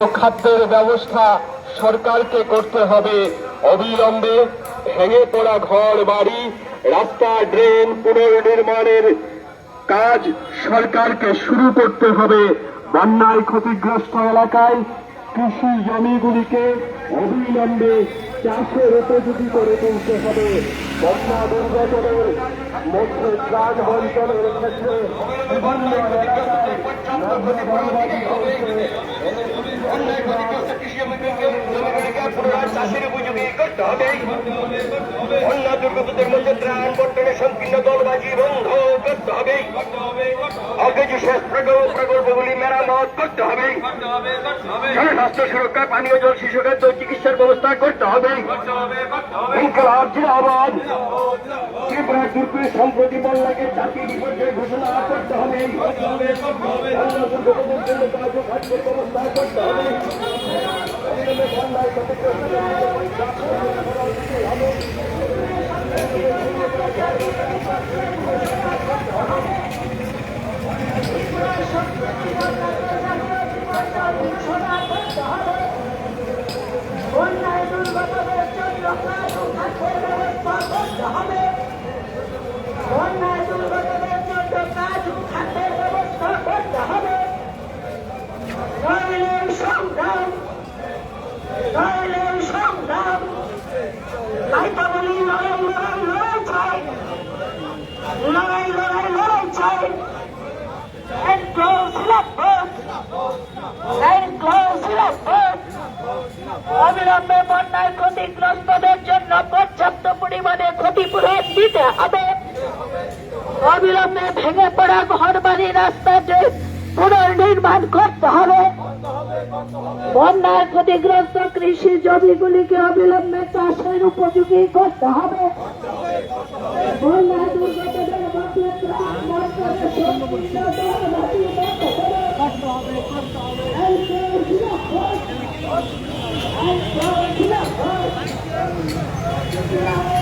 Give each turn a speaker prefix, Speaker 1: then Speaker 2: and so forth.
Speaker 1: খাদ্যের ব্যবস্থা সরকারকে করতে হবে। অবিলম্বে ভেঙে পড়া ঘর, বাড়ি, রাস্তা, ড্রেন পুনর্নির্মাণের কাজ সরকারকে শুরু করতে হবে। বন্যায় ক্ষতিগ্রস্ত এলাকায় কৃষি জমিগুলিকে অবিলম্বে চাষের উপযোগী করে তুলতে হবে। বন্যা দুর্গতদের মধ্যে ত্রাণ বন্টনের ক্ষেত্রে।
Speaker 2: অন্যায় ক্ষতিগ্রস্ত কৃষি জমিগুলিকে পুনরায় চাষের উপযোগী করতে হবে বন্যা দুর্গতদের মধ্যে ত্রাণ বন্টনের সংকীর্ণ দলবাজি বন্ধ করতে হবে অকেজ শেষ প্রকল্প প্রকল্পগুলি মেরামত করতে হবে জনস্বাস্থ্য সুরক্ষা পানীয় জল শিশু খাদ্য চিকিৎসার ব্যবস্থা করতে হবে ইনকলাব জিন্দাবাদ ত্রিপুরা দুর্গে সম্প্রতি বন্যাকে জাতীয় বিপর্যয় ঘোষণা করতে হবে হবে অবিলম্বে বন্যায় ক্ষতিগ্রস্ত
Speaker 3: বন্যায় দুর্গতদের জন্য কাজ ও খাদ্যের ব্যবস্থা করতে হবে বন্যায় দুর্গতদের জন্য কাজ ও খাদ্যের ব্যবস্থা করতে হবে নইলে সংগ্রাম নইলে সংগ্রাম তাই তো বলি লড়াই লড়াই লড়াই চাই লড়াই লড়াই লড়াই চাই And close syllabus. And close syllabus. অবিলম্বে বন্যায় ক্ষতিগ্রস্তদের জন্য পর্যাপ্ত পরিমাণে ক্ষতিপূরণ দিতে হবে। অবিলম্বে ভেঙে পড়া ঘর বাড়ি রাস্তাতে পুনর্নির্মাণ করতে হবে। বন্যায় ক্ষতিগ্রস্ত কৃষি জমিগুলিকে অবিলম্বে চাষের উপযোগী করতে হবে। বন্যায় দুর্গতদের বন্টনের সংকীর্ণ দলবাজি বন্ধ